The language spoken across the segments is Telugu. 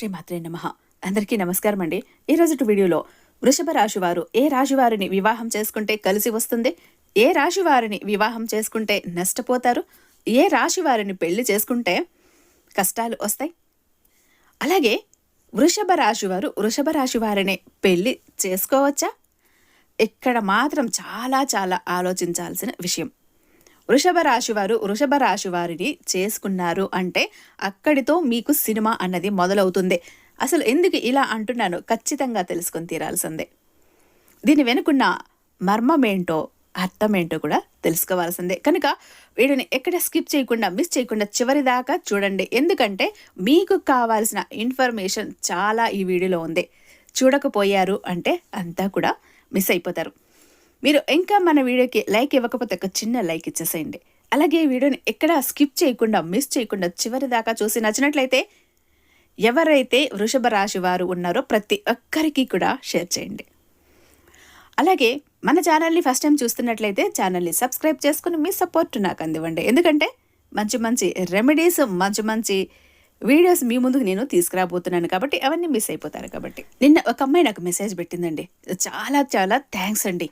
శ్రీమాత్రే నమ. అందరికీ నమస్కారం అండి ఈ రోజు వీడియోలో వృషభ రాశి వారు ఏ రాశి వారిని వివాహం చేసుకుంటే కలిసి వస్తుంది? ఏ రాశి వారిని వివాహం చేసుకుంటే నష్టపోతారు? ఏ రాశి వారిని పెళ్ళి చేసుకుంటే కష్టాలు వస్తాయి? అలాగే వృషభ రాశి వారు వృషభ రాశి వారిని పెళ్ళి చేసుకోవచ్చా? ఇక్కడ మాత్రం చాలా చాలా ఆలోచించాల్సిన విషయం. వృషభ రాశి వారు వృషభ రాశి వారిని చేసుకున్నారు అంటే అక్కడితో మీకు సినిమా అన్నది మొదలవుతుంది. అసలు ఎందుకు ఇలా అంటున్నాను ఖచ్చితంగా తెలుసుకొని తీరాల్సిందే. దీని వెనుకున్న మర్మమేంటో అర్థమేంటో కూడా తెలుసుకోవాల్సిందే. కనుక వీడిని ఎక్కడ స్కిప్ చేయకుండా మిస్ చేయకుండా చివరి దాకా చూడండి. ఎందుకంటే మీకు కావాల్సిన ఇన్ఫర్మేషన్ చాలా ఈ వీడియోలో ఉంది. చూడకపోయారు అంటే అంతా కూడా మిస్ అయిపోతారు. మీరు ఇంకా మన వీడియోకి లైక్ ఇవ్వకపోతే ఒక చిన్న లైక్ ఇచ్చేసేయండి. అలాగే ఈ వీడియోని ఎక్కడ స్కిప్ చేయకుండా మిస్ చేయకుండా చివరి దాకా చూసి నచ్చినట్లయితే ఎవరైతే వృషభ రాశి వారు ఉన్నారో ప్రతి ఒక్కరికి కూడా షేర్ చేయండి. అలాగే మన ఛానల్ని ఫస్ట్ టైం చూస్తున్నట్లయితే ఛానల్ని సబ్స్క్రైబ్ చేసుకుని మీ సపోర్ట్ నాకు అందివ్వండి. ఎందుకంటే మంచి మంచి రెమెడీస్ మంచి మంచి వీడియోస్ మీ ముందుకు నేను తీసుకురాబోతున్నాను కాబట్టి అవన్నీ మిస్ అయిపోతారు కాబట్టి. నిన్న ఒక అమ్మాయి నాకు మెసేజ్ పెట్టిందండి. చాలా చాలా థ్యాంక్స్ అండి.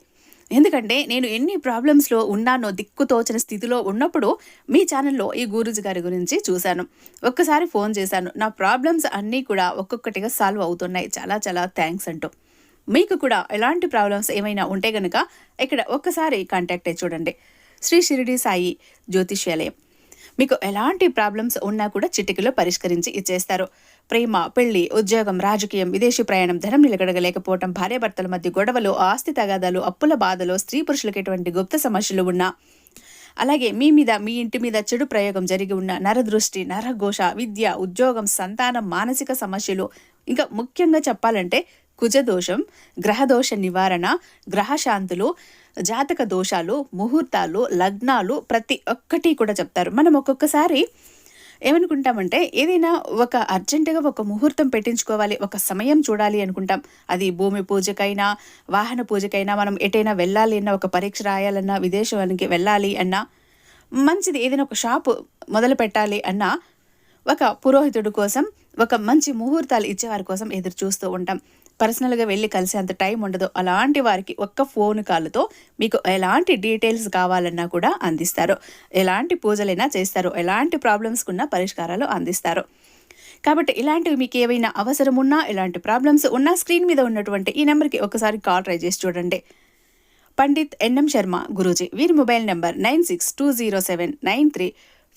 ఎందుకంటే నేను ఎన్ని ప్రాబ్లమ్స్లో ఉన్నానో దిక్కుతోచిన స్థితిలో ఉన్నప్పుడు మీ ఛానల్లో ఈ గురూజీ గారి గురించి చూశాను. ఒక్కసారి ఫోన్ చేశాను. నా ప్రాబ్లమ్స్ అన్నీ కూడా ఒక్కొక్కటిగా సాల్వ్ అవుతున్నాయి. చాలా చాలా థ్యాంక్స్ అంటూ. మీకు కూడా ఎలాంటి ప్రాబ్లమ్స్ ఏమైనా ఉంటే గనుక ఇక్కడ ఒక్కసారి కాంటాక్ట్ అయ్యి చూడండి. శ్రీ షిరిడి సాయి జ్యోతిష్యాలయం. మీకు ఎలాంటి ప్రాబ్లమ్స్ ఉన్నా కూడా చిటికలో పరిష్కరించి ఇచ్చేస్తారు. ప్రేమ పెళ్ళి ఉద్యోగం రాజకీయం విదేశీ ప్రయాణం ధనం నిలకడగలేకపోవటం భార్యాభర్తల మధ్య గొడవలు ఆస్తి తగాదాలు అప్పుల బాధలు స్త్రీ పురుషులకు ఎటువంటి గుప్త సమస్యలు ఉన్నా అలాగే మీ మీద మీ ఇంటి మీద చెడు ప్రయోగం జరిగి ఉన్న నరదృష్టి నరఘోష విద్య ఉద్యోగం సంతానం మానసిక సమస్యలు. ఇంకా ముఖ్యంగా చెప్పాలంటే కుజదోషం గ్రహదోష నివారణ గ్రహశాంతులు జాతక దోషాలు ముహూర్తాలు లగ్నాలు ప్రతి ఒక్కటి కూడా చెప్తారు. మనం ఒక్కొక్కసారి ఏమనుకుంటామంటే ఏదైనా ఒక అర్జెంటుగా ఒక ముహూర్తం పెట్టించుకోవాలి ఒక సమయం చూడాలి అనుకుంటాం. అది భూమి పూజకైనా వాహన పూజకైనా మనం ఎటైనా వెళ్ళాలి అన్నా ఒక పరీక్ష రాయాలన్నా విదేశానికి వెళ్ళాలి అన్నా మంచిది ఏదైనా ఒక షాపు మొదలు పెట్టాలి అన్నా ఒక పురోహితుడు కోసం ఒక మంచి ముహూర్తాలు ఇచ్చేవారి కోసం ఎదురు చూస్తూ ఉంటాం. పర్సనల్గా వెళ్ళి కలిసేంత టైం ఉండదు. అలాంటి వారికి ఒక్క ఫోన్ కాల్తో మీకు ఎలాంటి డీటెయిల్స్ కావాలన్నా కూడా అందిస్తారు. ఎలాంటి పూజలైనా చేస్తారు. ఎలాంటి ప్రాబ్లమ్స్ ఉన్నా పరిష్కారాలు అందిస్తారు. కాబట్టి ఇలాంటివి మీకు ఏవైనా అవసరం ఉన్నా ఇలాంటి ప్రాబ్లమ్స్ ఉన్నా స్క్రీన్ మీద ఉన్నటువంటి ఈ నెంబర్కి ఒకసారి కాల్ ట్రై చేసి చూడండి. Pandit N M Sharma Guruji. వీరి mobile number nine six two zero seven nine three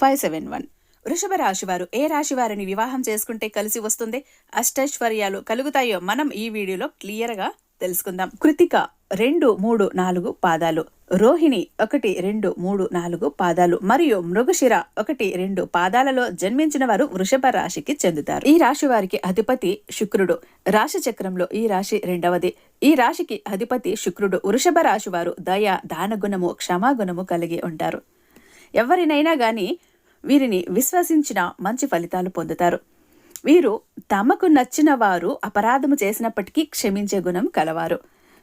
five seven one. వృషభ రాశి వారు ఏ రాశి వారిని వివాహం చేసుకుంటే కలిసి వస్తుంది? అష్టైశ్వర్యాలు కలుగుతాయో మనం ఈ వీడియోలో క్లియర్గా తెలుసుకుందాం. కృతిక రెండు మూడు నాలుగు పాదాలు. రోహిణి ఒకటి రెండు మూడు నాలుగు పాదాలు. మరియు మృగశిర ఒకటి రెండు పాదాలలో జన్మించిన వారు వృషభ రాశికి చెందుతారు. ఈ రాశి వారికి అధిపతి శుక్రుడు. రాశి చక్రంలో ఈ రాశి రెండవది. ఈ రాశికి అధిపతి శుక్రుడు. వృషభ రాశి వారు దయ దానగుణము క్షమాగుణము కలిగి ఉంటారు. ఎవరినైనా గాని వీరిని విశ్వసించిన మంచి ఫలితాలు పొందుతారు. వీరు తమకు నచ్చిన వారు అపరాధము చేసినప్పటికీ క్షమించే గుణం కలవారు.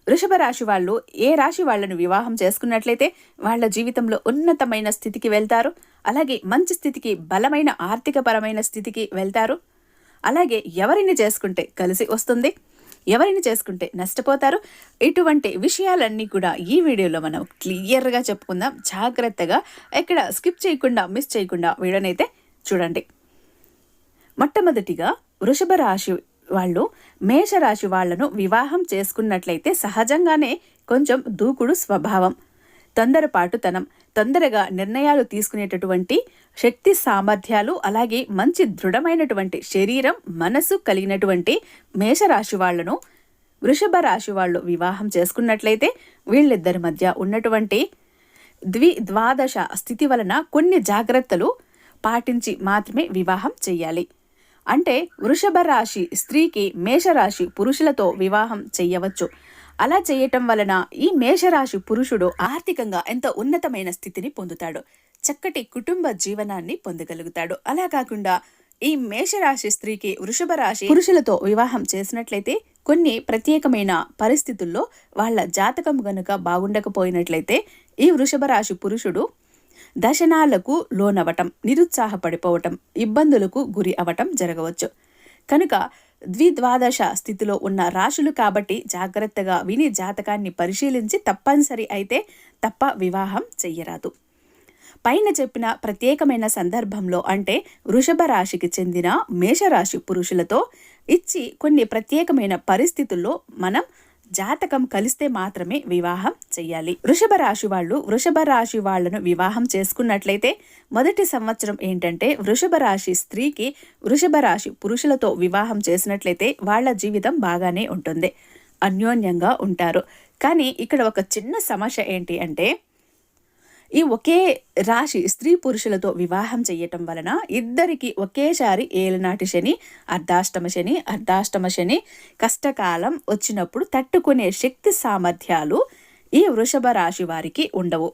వృషభ రాశి వాళ్ళు ఏ రాశి వాళ్ళను వివాహం చేసుకున్నట్లయితే వాళ్ళ జీవితంలో ఉన్నతమైన స్థితికి వెళ్తారు. అలాగే మంచి స్థితికి బలమైన ఆర్థికపరమైన స్థితికి వెళ్తారు. అలాగే ఎవరిని చేసుకుంటే కలిసి వస్తుంది? ఎవరిని చేసుకుంటే నష్టపోతారు. ఇటువంటి విషయాలన్నీ కూడా ఈ వీడియోలో మనం క్లియర్గా చెప్పుకుందాం. జాగ్రత్తగా ఎక్కడ స్కిప్ చేయకుండా మిస్ చేయకుండా వీడియోనైతే చూడండి. మొట్టమొదటిగా వృషభ రాశి వాళ్ళు మేషరాశి వాళ్ళను వివాహం చేసుకున్నట్లయితే సహజంగానే కొంచెం దూకుడు స్వభావం. తొందరపాటుతనం తొందరగా నిర్ణయాలు తీసుకునేటటువంటి శక్తి సామర్థ్యాలు అలాగే మంచి దృఢమైనటువంటి శరీరం మనసు కలిగినటువంటి మేషరాశి వాళ్ళను వృషభ రాశి వాళ్ళు వివాహం చేసుకున్నట్లయితే వీళ్ళిద్దరి మధ్య ఉన్నటువంటి ద్వి ద్వాదశ స్థితి వలన కొన్ని జాగ్రత్తలు పాటించి మాత్రమే వివాహం చెయ్యాలి అంటే వృషభ రాశి స్త్రీకి మేషరాశి పురుషులతో వివాహం చెయ్యవచ్చు అలా చేయటం వలన ఈ మేషరాశి పురుషుడు ఆర్థికంగా ఎంతో ఉన్నతమైన స్థితిని పొందుతాడు? చక్కటి కుటుంబ జీవనాన్ని పొందగలుగుతాడు. అలా కాకుండా ఈ మేషరాశి స్త్రీకి వృషభ రాశి పురుషులతో వివాహం చేసినట్లయితే కొన్ని ప్రత్యేకమైన పరిస్థితుల్లో వాళ్ళ జాతకం గనుక బాగుండకపోయినట్లయితే ఈ వృషభ రాశి పురుషుడు దశనాలకు లోనవటం నిరుత్సాహపడిపోవటం ఇబ్బందులకు గురి అవటం జరగవచ్చు. కనుక ద్విద్వాదశ స్థితిలో ఉన్న రాశులు కాబట్టి జాగ్రత్తగా విని జాతకాన్ని పరిశీలించి తప్పనిసరి అయితే తప్ప వివాహం చెయ్యరాదు. పైన చెప్పిన ప్రత్యేకమైన సందర్భంలో అంటే వృషభ రాశికి చెందిన మేషరాశి పురుషులతో ఇచ్చి కొన్ని ప్రత్యేకమైన పరిస్థితుల్లో మనం జాతకం కలిస్తే మాత్రమే వివాహం చెయ్యాలి. వృషభ రాశి వాళ్ళు వృషభ రాశి వాళ్ళను వివాహం చేసుకున్నట్లయితే మొదటి సంవత్సరం ఏంటంటే వృషభ రాశి స్త్రీకి వృషభ రాశి పురుషులతో వివాహం చేసినట్లయితే వాళ్ళ జీవితం బాగానే ఉంటుంది. అన్యోన్యంగా ఉంటారు. కానీ ఇక్కడ ఒక చిన్న సమస్య ఏంటి అంటే ఈ ఒకే రాశి స్త్రీ పురుషులతో వివాహం చేయటం వలన ఇద్దరికి ఒకేసారి ఏలనాటి శని అర్ధాష్టమ శని అర్ధాష్టమ శని కష్టకాలం వచ్చినప్పుడు తట్టుకునే శక్తి సామర్థ్యాలు ఈ వృషభ రాశి వారికి ఉండవు.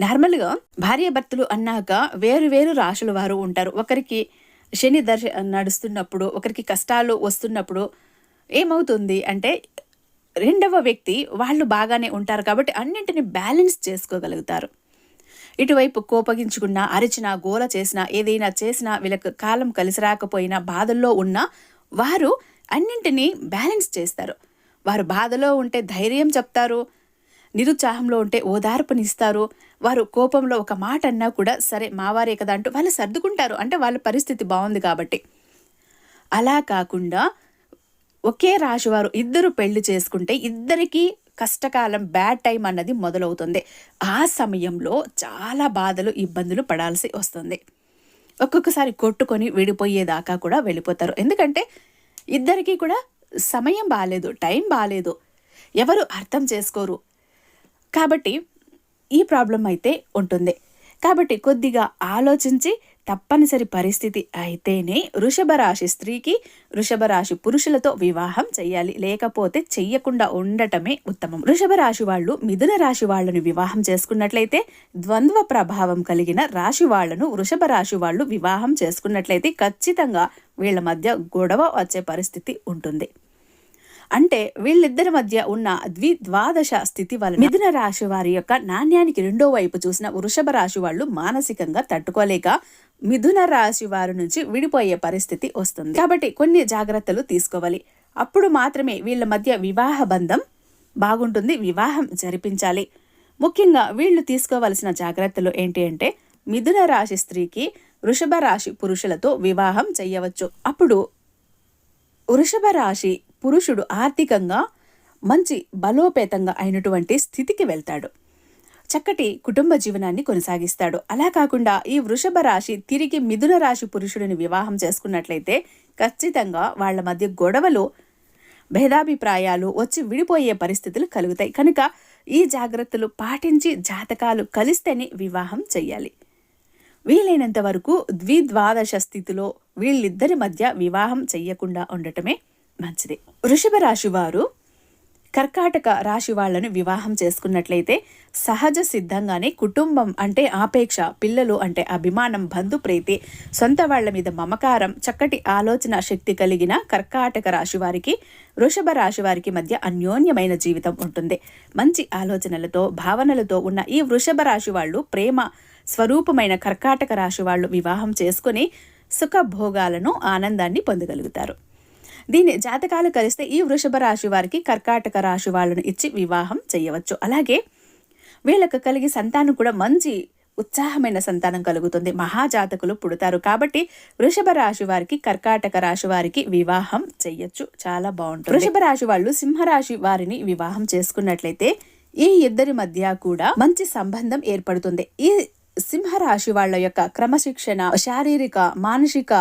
నార్మల్గా భార్యాభర్తలు అన్నాక వేరు వేరు రాశుల వారు ఉంటారు. ఒకరికి శని దర్శ నడుస్తున్నప్పుడు ఒకరికి కష్టాలు వస్తున్నప్పుడు ఏమవుతుంది అంటే రెండవ వ్యక్తి వాళ్ళు బాగానే ఉంటారు కాబట్టి అన్నింటిని బ్యాలెన్స్ చేసుకోగలుగుతారు. ఇటువైపు కోపగించుకున్నా అరిచినా గోల చేసినా ఏదైనా చేసినా వీళ్ళకి కాలం కలిసి రాకపోయినా బాధల్లో ఉన్నా వారు అన్నింటినీ బ్యాలెన్స్ చేస్తారు. వారు బాధలో ఉంటే ధైర్యం చెప్తారు. నిరుత్సాహంలో ఉంటే ఓదార్పునిస్తారు. వారు కోపంలో ఒక మాట అన్నా కూడా సరే మావారే కదా అంటూ వాళ్ళు సర్దుకుంటారు. అంటే వాళ్ళ పరిస్థితి బాగుంది కాబట్టి. అలా కాకుండా ఒకే రాశివారు ఇద్దరు పెళ్ళి చేసుకుంటే ఇద్దరికీ కష్టకాలం బ్యాడ్ టైం అన్నది మొదలవుతుంది. ఆ సమయంలో చాలా బాధలు ఇబ్బందులు పడాల్సి వస్తుంది. ఒక్కొక్కసారి కొట్టుకొని విడిపోయేదాకా కూడా వెళ్ళిపోతారు. ఎందుకంటే ఇద్దరికీ కూడా సమయం బాగాలేదు టైం బాగాలేదు ఎవరు అర్థం చేసుకోరు. కాబట్టి ఈ ప్రాబ్లం అయితే ఉంటుంది. కాబట్టి కొద్దిగా ఆలోచించి తప్పనిసరి పరిస్థితి అయితేనే వృషభ రాశి స్త్రీకి వృషభ రాశి పురుషులతో వివాహం చేయాలి. లేకపోతే చెయ్యకుండా ఉండటమే ఉత్తమం. వృషభ రాశి వాళ్ళు మిథున రాశి వాళ్ళను వివాహం చేసుకున్నట్లయితే ద్వంద్వ ప్రభావం కలిగిన రాశి వాళ్ళను వృషభ రాశి వాళ్ళు వివాహం చేసుకున్నట్లయితే ఖచ్చితంగా వీళ్ళ మధ్య గొడవ వచ్చే పరిస్థితి ఉంటుంది. అంటే వీళ్ళిద్దరి మధ్య ఉన్న ద్విద్వాదశ స్థితి వలన మిథున రాశి వారి యొక్క నాణ్యానికి రెండో వైపు చూసిన వృషభ రాశి వాళ్ళు మానసికంగా తట్టుకోలేక మిథున రాశి వారి నుంచి విడిపోయే పరిస్థితి వస్తుంది. కాబట్టి కొన్ని జాగ్రత్తలు తీసుకోవాలి. అప్పుడు మాత్రమే వీళ్ళ మధ్య వివాహ బంధం బాగుంటుంది వివాహం జరిపించాలి. ముఖ్యంగా వీళ్ళు తీసుకోవలసిన జాగ్రత్తలు ఏంటి అంటే మిథున రాశి స్త్రీకి వృషభ రాశి పురుషులతో వివాహం చేయవచ్చు అప్పుడు వృషభ రాశి పురుషుడు ఆర్థికంగా మంచి బలోపేతంగా అయినటువంటి స్థితికి వెళ్తాడు. చక్కటి కుటుంబ జీవనాన్ని కొనసాగిస్తాడు. అలా కాకుండా ఈ వృషభ రాశి తిరిగి మిథున రాశి పురుషుడిని వివాహం చేసుకున్నట్లయితే ఖచ్చితంగా వాళ్ళ మధ్య గొడవలు భేదాభిప్రాయాలు వచ్చి విడిపోయే పరిస్థితులు కలుగుతాయి. కనుక ఈ జాగ్రత్తలు పాటించి జాతకాలు కలిస్తేనే వివాహం చెయ్యాలి. వీలైనంత వరకు ద్విద్వాదశ స్థితిలో వీళ్ళిద్దరి మధ్య వివాహం చెయ్యకుండా ఉండటమే మంచిది. వృషభ రాశి వారు కర్కాటక రాశి వాళ్ళను వివాహం చేసుకున్నట్లయితే సహజ సిద్ధంగానే కుటుంబం అంటే ఆపేక్ష పిల్లలు అంటే అభిమానం బంధు ప్రీతి సొంత వాళ్ళ మీద మమకారం చక్కటి ఆలోచన శక్తి కలిగిన కర్కాటక రాశి వారికి వృషభ రాశి వారికి మధ్య అన్యోన్యమైన జీవితం ఉంటుంది. మంచి ఆలోచనలతో భావనలతో ఉన్న ఈ వృషభ రాశి వాళ్ళు ప్రేమ స్వరూపమైన కర్కాటక రాశి వాళ్ళు వివాహం చేసుకుని సుఖభోగాలను ఆనందాన్ని పొందగలుగుతారు. దీని జాతకాలు కలిస్తే ఈ వృషభ రాశి వారికి కర్కాటక రాశి వాళ్ళను ఇచ్చి వివాహం చేయవచ్చు. అలాగే వీళ్ళకు కలిగి సంతానం కూడా మంచి ఉత్సాహమైన సంతానం కలుగుతుంది. మహాజాతకులు పుడతారు కాబట్టి వృషభ రాశి వారికి కర్కాటక రాశి వారికి వివాహం చెయ్యొచ్చు చాలా బాగుంటుంది. వృషభ రాశి వాళ్ళు సింహరాశి వారిని వివాహం చేసుకున్నట్లయితే ఈ ఇద్దరి మధ్య కూడా మంచి సంబంధం ఏర్పడుతుంది. ఈ సింహరాశి వాళ్ళ యొక్క క్రమశిక్షణ శారీరక మానసిక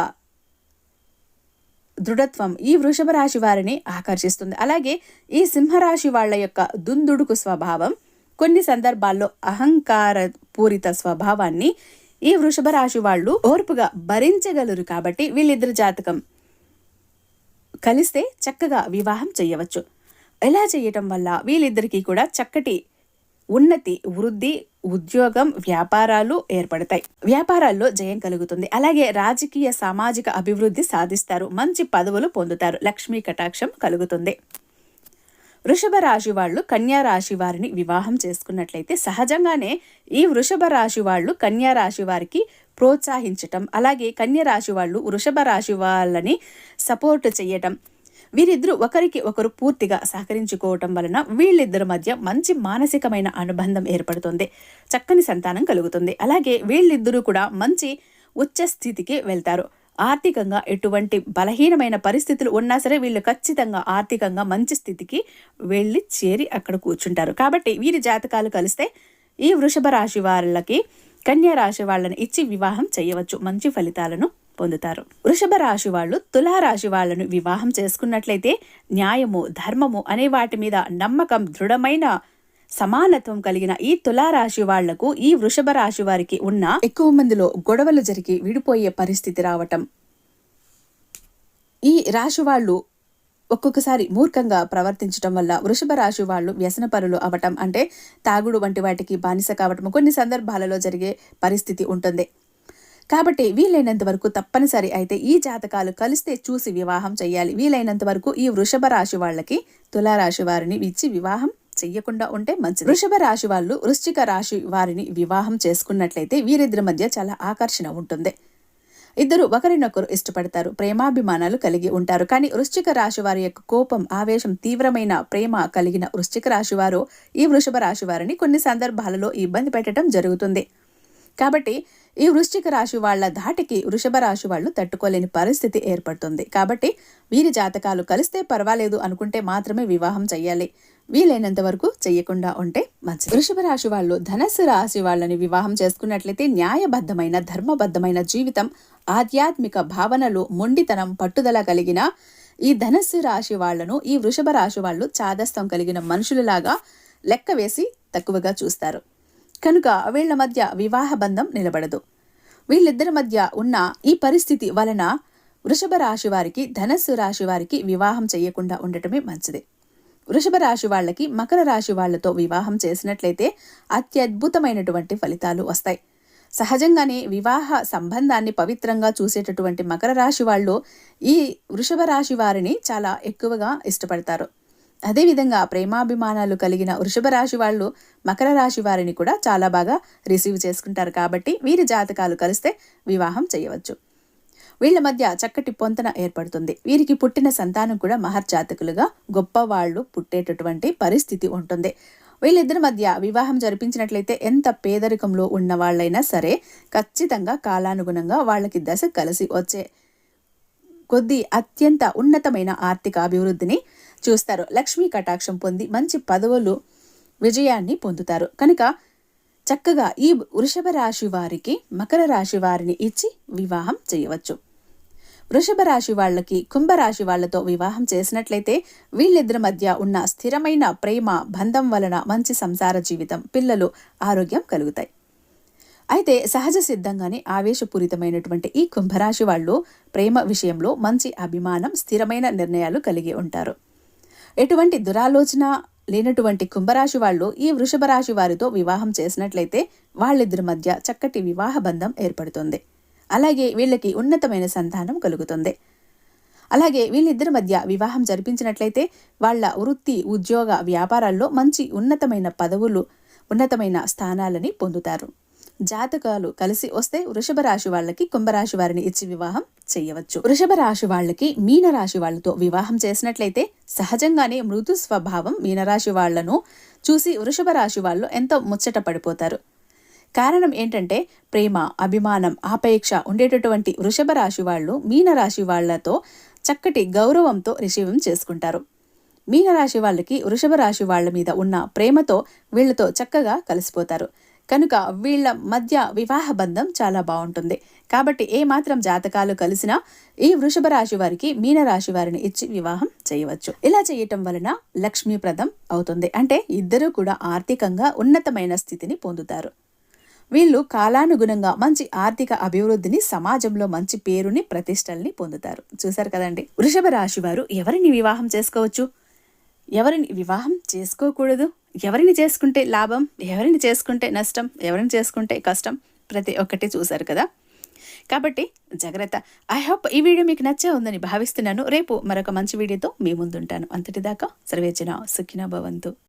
దృఢత్వం ఈ వృషభ రాశి వారిని ఆకర్షిస్తుంది. అలాగే ఈ సింహరాశి వాళ్ళ యొక్క దుందుడుకు స్వభావం కొన్ని సందర్భాల్లో అహంకార పూరిత స్వభావాన్ని ఈ వృషభ రాశి వాళ్ళు ఓర్పుగా భరించగలరు కాబట్టి వీళ్ళిద్దరు జాతకం కలిస్తే చక్కగా వివాహం చేయవచ్చు. ఎలా చేయటం వల్ల వీళ్ళిద్దరికీ కూడా చక్కటి ఉన్నతి వృద్ధి ఉద్యోగం వ్యాపారాలు ఏర్పడతాయి. వ్యాపారాల్లో జయం కలుగుతుంది. అలాగే రాజకీయ సామాజిక అభివృద్ధి సాధిస్తారు. మంచి పదవులు పొందుతారు. లక్ష్మీ కటాక్షం కలుగుతుంది. వృషభ రాశి వాళ్ళు కన్యా రాశి వారిని వివాహం చేసుకున్నట్లయితే సహజంగానే ఈ వృషభ రాశి వాళ్ళు కన్యా రాశి వారికి ప్రోత్సహించటం అలాగే కన్యా రాశి వాళ్ళు వృషభ రాశి వాళ్ళని సపోర్ట్ చేయటం వీరిద్దరూ ఒకరికి ఒకరు పూర్తిగా సహకరించుకోవటం వలన వీళ్ళిద్దరి మధ్య మంచి మానసికమైన అనుబంధం ఏర్పడుతుంది. చక్కని సంతానం కలుగుతుంది. అలాగే వీళ్ళిద్దరూ కూడా మంచి ఉచ్చ స్థితికి వెళ్తారు. ఆర్థికంగా ఎటువంటి బలహీనమైన పరిస్థితులు ఉన్నా సరే వీళ్ళు ఖచ్చితంగా ఆర్థికంగా మంచి స్థితికి వెళ్ళి చేరి అక్కడ కూర్చుంటారు. కాబట్టి వీరి జాతకాలు కలిస్తే ఈ వృషభ రాశి వాళ్ళకి కన్యా రాశి వాళ్ళని ఇచ్చి వివాహం చేయవచ్చు. మంచి ఫలితాలను పొందుతారు. వృషభ రాశి వాళ్ళు తులారాశి వాళ్ళను వివాహం చేసుకున్నట్లయితే న్యాయము ధర్మము అనే వాటి మీద నమ్మకం దృఢమైన సమానత్వం కలిగిన ఈ తులారాశి వాళ్ళకు ఈ వృషభ రాశి వారికి ఉన్న ఎక్కువ మందిలో గొడవలు జరిగి విడిపోయే పరిస్థితి రావటం. ఈ రాశి వాళ్ళు ఒక్కొక్కసారి మూర్ఖంగా ప్రవర్తించడం వల్ల వృషభ రాశి వాళ్ళు వ్యసనపరులు అవటం అంటే తాగుడు వంటి వాటికి బానిస కావటం. కొన్ని సందర్భాలలో జరిగే పరిస్థితి ఉంటుంది. కాబట్టి వీలైనంత వరకు తప్పనిసరి అయితే ఈ జాతకాలు కలిస్తే చూసి వివాహం చేయాలి వీలైనంత వరకు ఈ వృషభ రాశి వాళ్ళకి తులారాశి వారిని ఇచ్చి వివాహం చెయ్యకుండా ఉంటే మంచిది. వృషభ రాశి వాళ్ళు వృశ్చిక రాశి వారిని వివాహం చేసుకున్నట్లయితే వీరిద్దరి మధ్య చాలా ఆకర్షణ ఉంటుంది. ఇద్దరు ఒకరినొకరు ఇష్టపడతారు ప్రేమాభిమానాలు కలిగి ఉంటారు. కానీ వృశ్చిక రాశి వారి యొక్క కోపం ఆవేశం తీవ్రమైన ప్రేమ కలిగిన వృశ్చిక రాశి వారు ఈ వృషభ రాశి వారిని కొన్ని సందర్భాలలో ఇబ్బంది పెట్టడం జరుగుతుంది. కాబట్టి ఈ వృశ్చిక రాశి వాళ్ళ ధాటికి వృషభ రాశి వాళ్ళు తట్టుకోలేని పరిస్థితి ఏర్పడుతుంది. కాబట్టి వీరి జాతకాలు కలిస్తే పర్వాలేదు అనుకుంటే మాత్రమే వివాహం చెయ్యాలి. వీలైనంత వరకు చెయ్యకుండా ఉంటే మంచిది. వృషభ రాశి వాళ్ళు ధనస్సు రాశి వాళ్ళని వివాహం చేసుకున్నట్లయితే న్యాయబద్ధమైన ధర్మబద్ధమైన జీవితం ఆధ్యాత్మిక భావనలు మొండితనం పట్టుదల కలిగిన ఈ ధనస్సు రాశి వాళ్ళను ఈ వృషభ రాశి వాళ్ళు చాదస్తం కలిగిన మనుషులలాగా లెక్క వేసి తక్కువగా చూస్తారు. కనుక వీళ్ళ మధ్య వివాహ బంధం నిలబడదు. వీళ్ళిద్దరి మధ్య ఉన్న ఈ పరిస్థితి వలన వృషభ రాశి వారికి ధనస్సు రాశి వారికి వివాహం చేయకుండా ఉండటమే మంచిది. వృషభ రాశి వాళ్ళకి మకర రాశి వాళ్ళతో వివాహం చేసినట్లయితే అత్యద్భుతమైనటువంటి ఫలితాలు వస్తాయి. సహజంగానే వివాహ సంబంధాన్ని పవిత్రంగా చూసేటటువంటి మకర రాశి వాళ్ళు ఈ వృషభ రాశి వారిని చాలా ఎక్కువగా ఇష్టపడతారు. అదేవిధంగా ప్రేమాభిమానాలు కలిగిన వృషభ రాశి వాళ్ళు మకర రాశి వారిని కూడా చాలా బాగా రిసీవ్ చేసుకుంటారు కాబట్టి వీరి జాతకాలు కలిస్తే వివాహం చేయవచ్చు. వీళ్ళ మధ్య చక్కటి పొంతన ఏర్పడుతుంది. వీరికి పుట్టిన సంతానం కూడా మహర్జాతకులుగా గొప్పవాళ్ళు పుట్టేటటువంటి పరిస్థితి ఉంటుంది. వీళ్ళిద్దరి మధ్య వివాహం జరిపించినట్లయితే ఎంత పేదరికంలో ఉన్న వాళ్ళైనా సరే ఖచ్చితంగా కాలానుగుణంగా వాళ్ళకి దశ కలిసి వచ్చే కొద్ది అత్యంత ఉన్నతమైన ఆర్థిక అభివృద్ధిని చూస్తారు. లక్ష్మీ కటాక్షం పొంది మంచి పదవులు విజయాన్ని పొందుతారు. కనుక చక్కగా ఈ వృషభ రాశి వారికి మకర రాశి వారిని ఇచ్చి వివాహం చేయవచ్చు. వృషభ రాశి వాళ్ళకి కుంభరాశి వాళ్ళతో వివాహం చేసినట్లయితే వీళ్ళిద్దరి మధ్య ఉన్న స్థిరమైన ప్రేమ బంధం వలన మంచి సంసార జీవితం పిల్లలు ఆరోగ్యం కలుగుతాయి. అయితే సహజ సిద్ధంగానే ఆవేశపూరితమైనటువంటి ఈ కుంభరాశి వాళ్ళు ప్రేమ విషయంలో మంచి అభిమానం స్థిరమైన నిర్ణయాలు కలిగి ఉంటారు. ఎటువంటి దురాలోచన లేనటువంటి కుంభరాశి వాళ్ళు ఈ వృషభ రాశి వారితో వివాహం చేసినట్లయితే వాళ్ళిద్దరి మధ్య చక్కటి వివాహ బంధం ఏర్పడుతుంది. అలాగే వీళ్ళకి ఉన్నతమైన సంతానం కలుగుతుంది. అలాగే వీళ్ళిద్దరి మధ్య వివాహం జరిపించినట్లయితే వాళ్ళ వృత్తి ఉద్యోగ వ్యాపారాల్లో మంచి ఉన్నతమైన పదవులు ఉన్నతమైన స్థానాలని పొందుతారు. జాతకాలు కలిసి వస్తే వృషభ రాశి వాళ్ళకి కుంభరాశి వారిని ఇచ్చి వివాహం చేయవచ్చు. వృషభ రాశి వాళ్ళకి మీనరాశి వాళ్ళతో వివాహం చేసినట్లయితే సహజంగానే మృదు స్వభావం మీనరాశి వాళ్ళను చూసి వృషభ రాశి వాళ్ళు ఎంతో ముచ్చట పడిపోతారు. కారణం ఏంటంటే ప్రేమ అభిమానం ఆపేక్ష ఉండేటటువంటి వృషభ రాశి వాళ్ళు మీనరాశి వాళ్ళతో చక్కటి గౌరవంతో రిసీవం చేసుకుంటారు. మీనరాశి వాళ్ళకి వృషభ రాశి వాళ్ళ మీద ఉన్న ప్రేమతో వీళ్ళతో చక్కగా కలిసిపోతారు. కనుక వీళ్ళ మధ్య వివాహ బంధం చాలా బాగుంటుంది. కాబట్టి ఏ మాత్రం జాతకాలు కలిసినా ఈ వృషభ రాశి వారికి మీనరాశి వారిని ఇచ్చి వివాహం చేయవచ్చు. ఇలా చేయటం వలన లక్ష్మీప్రదం అవుతుంది. అంటే ఇద్దరూ కూడా ఆర్థికంగా ఉన్నతమైన స్థితిని పొందుతారు. వీళ్ళు కాలానుగుణంగా మంచి ఆర్థిక అభివృద్ధిని సమాజంలో మంచి పేరుని ప్రతిష్టల్ని పొందుతారు. చూసారు కదండి? వృషభ రాశి వారు ఎవరిని వివాహం చేసుకోవచ్చు? ఎవరిని వివాహం చేసుకోకూడదు? ఎవరిని చేసుకుంటే లాభం ఎవరిని చేసుకుంటే నష్టం ఎవరిని చేసుకుంటే కష్టం ప్రతి ఒక్కటి చూశారు కదా. కాబట్టి జాగ్రత్త. ఐ హోప్ ఈ వీడియో మీకు నచ్చే ఉందని భావిస్తున్నాను. రేపు మరొక మంచి వీడియోతో మీ ముందుంటాను. అంతటిదాకా సర్వేచన సుఖిన భవంతు.